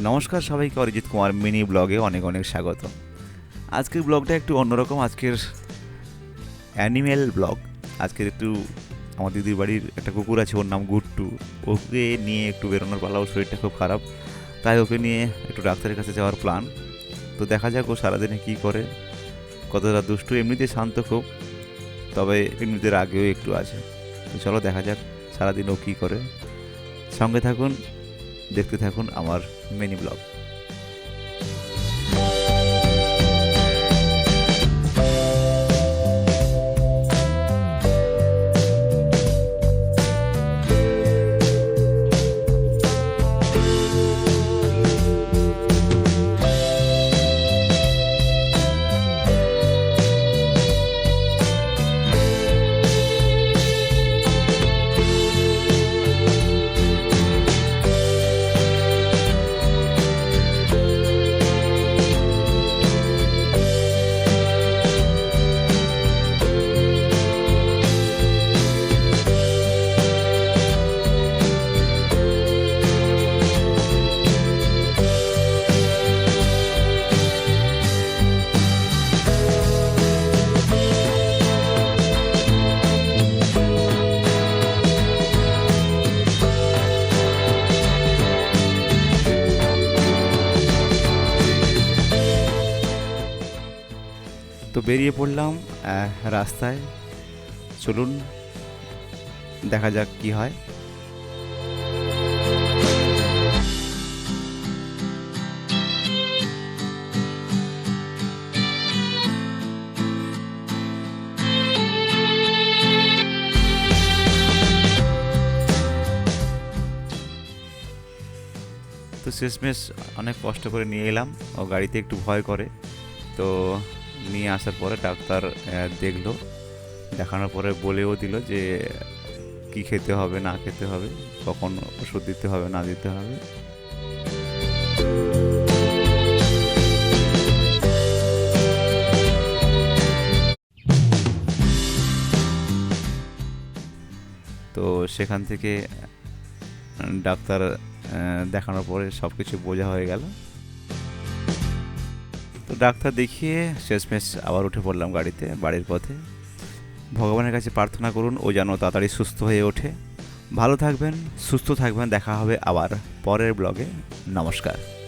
নমস্কার সবাইকে, অরিজিৎ কুমার মিনি ব্লগে অনেক অনেক স্বাগত। আজকের ব্লগটা একটু অন্যরকম, আজকের অ্যানিমেল ব্লগ। আজকের একটু আমার দিদির বাড়ির একটা কুকুর আছে, ওর নাম গুট্টু। ওকে নিয়ে একটু বেরোনোর পালা ওর শরীরটা খুব খারাপ। তাই ওকে নিয়ে একটু ডাক্তারের কাছে যাওয়ার প্ল্যান তো দেখা যাক ও সারাদিনে কী করে। কতটা দুষ্টু এমনিতে শান্ত খুব, তবে এমনিতে আগেও একটু আছে। তো চলো দেখা যাক সারাদিন ও কী করে। সঙ্গে থাকুন দেখতে থাকুন আমার মিনি ব্লগ তো বেরিয়ে পড়লাম রাস্তায়। চলুন, দেখা যাক কি হয়। তো শেষমেশ অনেক কষ্ট করে নিয়ে এলাম ও গাড়িতে একটু ভয় করে। তো নিয়ে আসার পরে ডাক্তার দেখল। দেখানোর পরে বলেও দিল যে, কি খেতে হবে, না খেতে হবে, কখন ওষুধ দিতে হবে, না দিতে হবে? তো সেখান থেকে ডাক্তার দেখানোর পরে সব কিছু বোঝা হয়ে গেল। তো ডাক্তার দেখিয়ে শেষমেশ আবার উঠে পড়লাম গাড়িতে, বাড়ির পথে। ভগবানের কাছে প্রার্থনা করুন ও যেন তাড়াতাড়ি সুস্থ হয়ে ওঠে। ভালো থাকবেন, সুস্থ থাকবেন, দেখা হবে আবার পরের ব্লগে। নমস্কার।